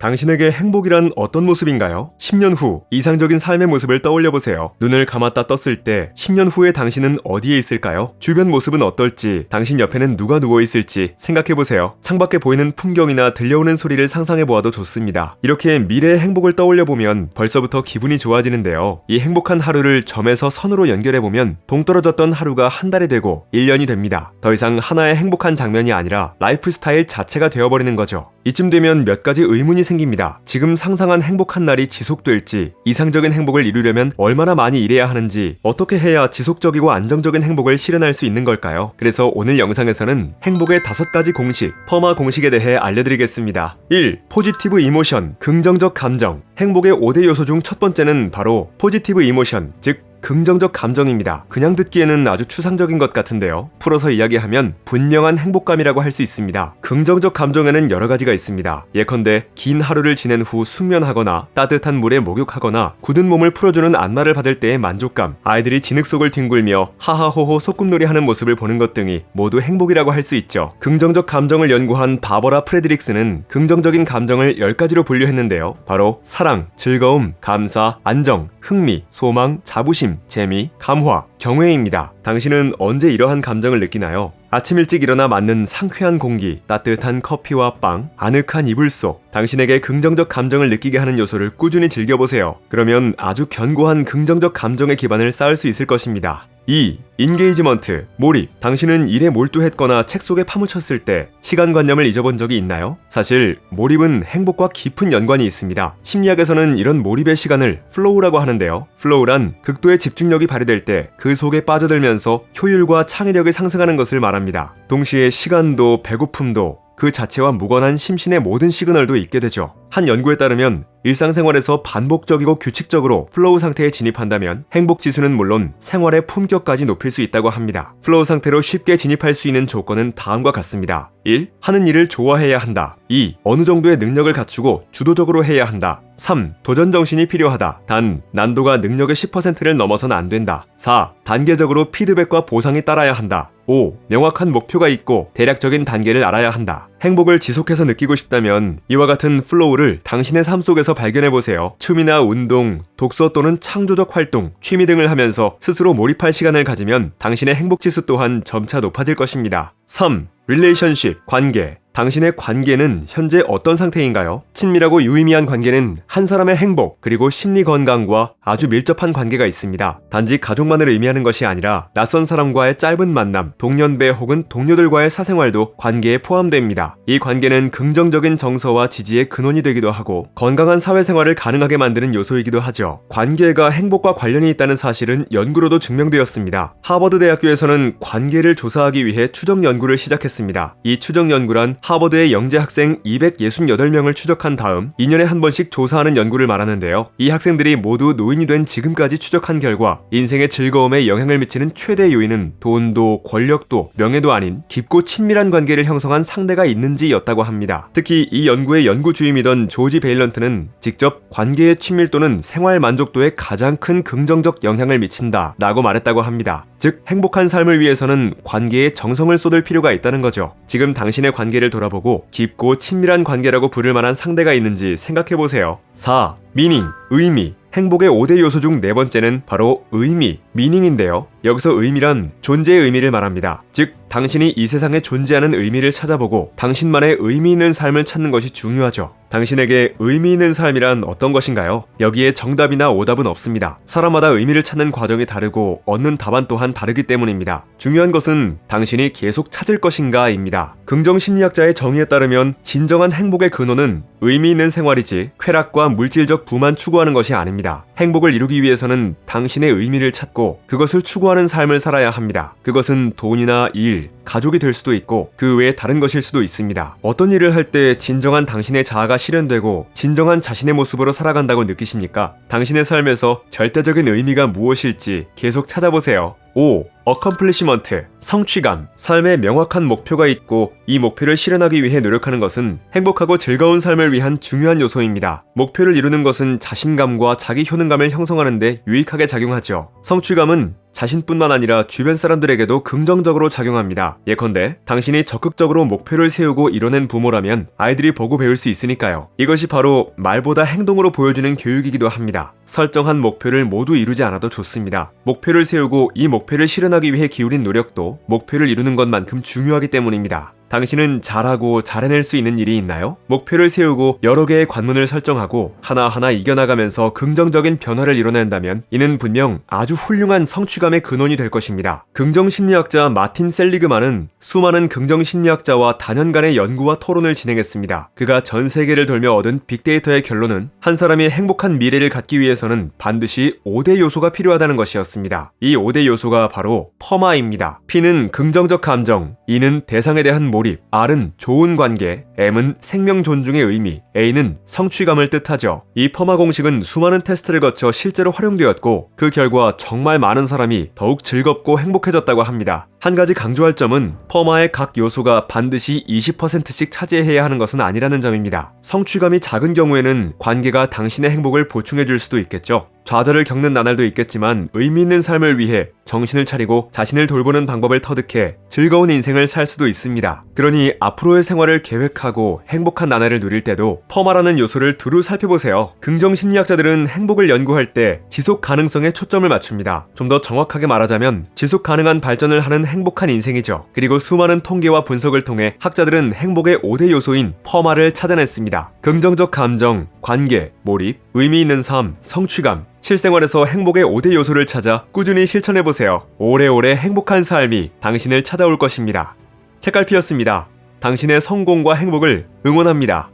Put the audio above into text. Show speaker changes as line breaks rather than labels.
당신에게 행복이란 어떤 모습인가요? 10년 후 이상적인 삶의 모습을 떠올려 보세요. 눈을 감았다 떴을 때 10년 후의 당신은 어디에 있을까요? 주변 모습은 어떨지, 당신 옆에는 누가 누워 있을지 생각해 보세요. 창밖에 보이는 풍경이나 들려오는 소리를 상상해 보아도 좋습니다. 이렇게 미래의 행복을 떠올려 보면 벌써부터 기분이 좋아지는데요. 이 행복한 하루를 점에서 선으로 연결해 보면 동떨어졌던 하루가 한 달이 되고 1년이 됩니다. 더 이상 하나의 행복한 장면이 아니라 라이프 스타일 자체가 되어버리는 거죠. 이쯤 되면 몇 가지 의문이 생깁니다. 지금 상상한 행복한 날이 지속될지, 이상적인 행복을 이루려면 얼마나 많이 일해야 하는지, 어떻게 해야 지속적이고 안정적인 행복을 실현할 수 있는 걸까요? 그래서 오늘 영상에서는 행복의 다섯 가지 공식, 퍼마 공식에 대해 알려드리겠습니다. 1. 포지티브 이모션, 긍정적 감정. 행복의 5대 요소 중 첫 번째는 바로 포지티브 이모션, 즉 긍정적 감정입니다. 그냥 듣기에는 아주 추상적인 것 같은데요. 풀어서 이야기하면 분명한 행복감이라고 할 수 있습니다. 긍정적 감정에는 여러 가지가 있습니다. 예컨대 긴 하루를 지낸 후 숙면하거나 따뜻한 물에 목욕하거나 굳은 몸을 풀어주는 안마를 받을 때의 만족감, 아이들이 진흙 속을 뒹굴며 하하호호 소꿉놀이 하는 모습을 보는 것 등이 모두 행복이라고 할 수 있죠. 긍정적 감정을 연구한 바버라 프레드릭스는 긍정적인 감정을 10가지로 분류했는데요. 바로 사랑, 즐거움, 감사, 안정, 흥미, 소망, 자부심, 재미, 감화, 경외입니다. 당신은 언제 이러한 감정을 느끼나요? 아침 일찍 일어나 맞는 상쾌한 공기, 따뜻한 커피와 빵, 아늑한 이불 속, 당신에게 긍정적 감정을 느끼게 하는 요소를 꾸준히 즐겨보세요. 그러면 아주 견고한 긍정적 감정의 기반을 쌓을 수 있을 것입니다. 2. 인게이지먼트, 몰입. 당신은 일에 몰두했거나 책 속에 파묻혔을 때 시간관념을 잊어본 적이 있나요? 사실 몰입은 행복과 깊은 연관이 있습니다. 심리학에서는 이런 몰입의 시간을 플로우라고 하는데요. 플로우란 극도의 집중력이 발휘될 때 그 속에 빠져들면서 효율과 창의력이 상승하는 것을 말합니다. 동시에 시간도 배고픔도 그 자체와 무관한 심신의 모든 시그널도 있게 되죠. 한 연구에 따르면 일상생활에서 반복적이고 규칙적으로 플로우 상태에 진입한다면 행복 지수는 물론 생활의 품격까지 높일 수 있다고 합니다. 플로우 상태로 쉽게 진입할 수 있는 조건은 다음과 같습니다. 1. 하는 일을 좋아해야 한다. 2. 어느 정도의 능력을 갖추고 주도적으로 해야 한다. 3. 도전 정신이 필요하다. 단, 난도가 능력의 10%를 넘어선 안 된다. 4. 단계적으로 피드백과 보상이 따라야 한다. 5. 명확한 목표가 있고 대략적인 단계를 알아야 한다. 행복을 지속해서 느끼고 싶다면 이와 같은 플로우를 당신의 삶 속에서 발견해 보세요. 춤이나 운동, 독서 또는 창조적 활동, 취미 등을 하면서 스스로 몰입할 시간을 가지면 당신의 행복 지수 또한 점차 높아질 것입니다. 3. 릴레이션십, 관계. 당신의 관계는 현재 어떤 상태인가요? 친밀하고 유의미한 관계는 한 사람의 행복, 그리고 심리 건강과 아주 밀접한 관계가 있습니다. 단지 가족만을 의미하는 것이 아니라 낯선 사람과의 짧은 만남, 동년배 혹은 동료들과의 사생활도 관계에 포함됩니다. 이 관계는 긍정적인 정서와 지지의 근원이 되기도 하고 건강한 사회생활을 가능하게 만드는 요소이기도 하죠. 관계가 행복과 관련이 있다는 사실은 연구로도 증명되었습니다. 하버드 대학교에서는 관계를 조사하기 위해 추적 연구를 시작했습니다. 이 추적 연구란 하버드의 영재 학생 268명을 추적한 다음 2년에 한 번씩 조사하는 연구를 말하는데요. 이 학생들이 모두 노인이 된 지금까지 추적한 결과 인생의 즐거움에 영향을 미치는 최대 요인은 돈도 권력도 명예도 아닌 깊고 친밀한 관계를 형성한 상대가 있는지였다고 합니다. 특히 이 연구의 연구 주임이던 조지 베일런트는 직접 관계의 친밀도는 생활 만족도에 가장 큰 긍정적 영향을 미친다 라고 말했다고 합니다. 즉 행복한 삶을 위해서는 관계에 정성을 쏟을 필요가 있다는 거죠. 지금 당신의 관계를 돌아보고 깊고 친밀한 관계라고 부를 만한 상대가 있는지 생각해 보세요. 4. 미닝, 의미. 행복의 5대 요소 중 네 번째는 바로 의미, 미닝인데요. 여기서 의미란 존재의 의미를 말합니다. 즉, 당신이 이 세상에 존재하는 의미를 찾아보고 당신만의 의미 있는 삶을 찾는 것이 중요하죠. 당신에게 의미 있는 삶이란 어떤 것인가요? 여기에 정답이나 오답은 없습니다. 사람마다 의미를 찾는 과정이 다르고 얻는 답안 또한 다르기 때문입니다. 중요한 것은 당신이 계속 찾을 것인가입니다. 긍정 심리학자의 정의에 따르면 진정한 행복의 근원은 의미 있는 생활이지 쾌락과 물질적 부만 추구하는 것이 아닙니다. 행복을 이루기 위해서는 당신의 의미를 찾고 그것을 추구하는 삶을 살아야 합니다. 그것은 돈이나 일, 가족이 될 수도 있고 그 외에 다른 것일 수도 있습니다. 어떤 일을 할 때 진정한 당신의 자아가 실현되고 진정한 자신의 모습으로 살아간다고 느끼십니까? 당신의 삶에서 절대적인 의미가 무엇일지 계속 찾아보세요. 5. 어컴플리시먼트, 성취감, 삶에 명확한 목표가 있고 이 목표를 실현하기 위해 노력하는 것은 행복하고 즐거운 삶을 위한 중요한 요소입니다. 목표를 이루는 것은 자신감과 자기 효능감을 형성하는 데 유익하게 작용하죠. 성취감은 자신뿐만 아니라 주변 사람들에게도 긍정적으로 작용합니다. 예컨대 당신이 적극적으로 목표를 세우고 이뤄낸 부모라면 아이들이 보고 배울 수 있으니까요. 이것이 바로 말보다 행동으로 보여주는 교육이기도 합니다. 설정한 목표를 모두 이루지 않아도 좋습니다. 목표를 세우고 이 목표를 실현하기 위해 기울인 노력도 목표를 이루는 것만큼 중요하기 때문입니다. 당신은 잘하고 잘해낼 수 있는 일이 있나요? 목표를 세우고 여러 개의 관문을 설정하고 하나하나 이겨나가면서 긍정적인 변화를 이뤄낸다면 이는 분명 아주 훌륭한 성취감의 근원이 될 것입니다. 긍정심리학자 마틴 셀리그만은 수많은 긍정심리학자와 단연간의 연구와 토론을 진행했습니다. 그가 전 세계를 돌며 얻은 빅데이터의 결론은 한 사람이 행복한 미래를 갖기 위해서는 반드시 5대 요소가 필요하다는 것이었습니다. 이 5대 요소가 바로 퍼마입니다. P는 긍정적 감정, E는 대상에 대한 몰입, R은 좋은 관계, M은 생명 존중의 의미, A는 성취감을 뜻하죠. 이 퍼마 공식은 수많은 테스트를 거쳐 실제로 활용되었고 그 결과 정말 많은 사람이 더욱 즐겁고 행복해졌다고 합니다. 한 가지 강조할 점은 퍼마의 각 요소가 반드시 20%씩 차지해야 하는 것은 아니라는 점입니다. 성취감이 작은 경우에는 관계가 당신의 행복을 보충해 줄 수도 있겠죠. 좌절을 겪는 나날도 있겠지만 의미 있는 삶을 위해 정신을 차리고 자신을 돌보는 방법을 터득해 즐거운 인생을 살 수도 있습니다. 그러니 앞으로의 생활을 계획하고 행복한 나날을 누릴 때도 퍼마라는 요소를 두루 살펴보세요. 긍정 심리학자들은 행복을 연구할 때 지속 가능성에 초점을 맞춥니다. 좀 더 정확하게 말하자면 지속 가능한 발전을 하는 행복한 인생이죠. 그리고 수많은 통계와 분석을 통해 학자들은 행복의 5대 요소인 퍼마를 찾아냈습니다. 긍정적 감정, 관계, 몰입, 의미 있는 삶, 성취감, 실생활에서 행복의 5대 요소를 찾아 꾸준히 실천해보세요. 오래오래 행복한 삶이 당신을 찾아올 것입니다. 책갈피였습니다. 당신의 성공과 행복을 응원합니다.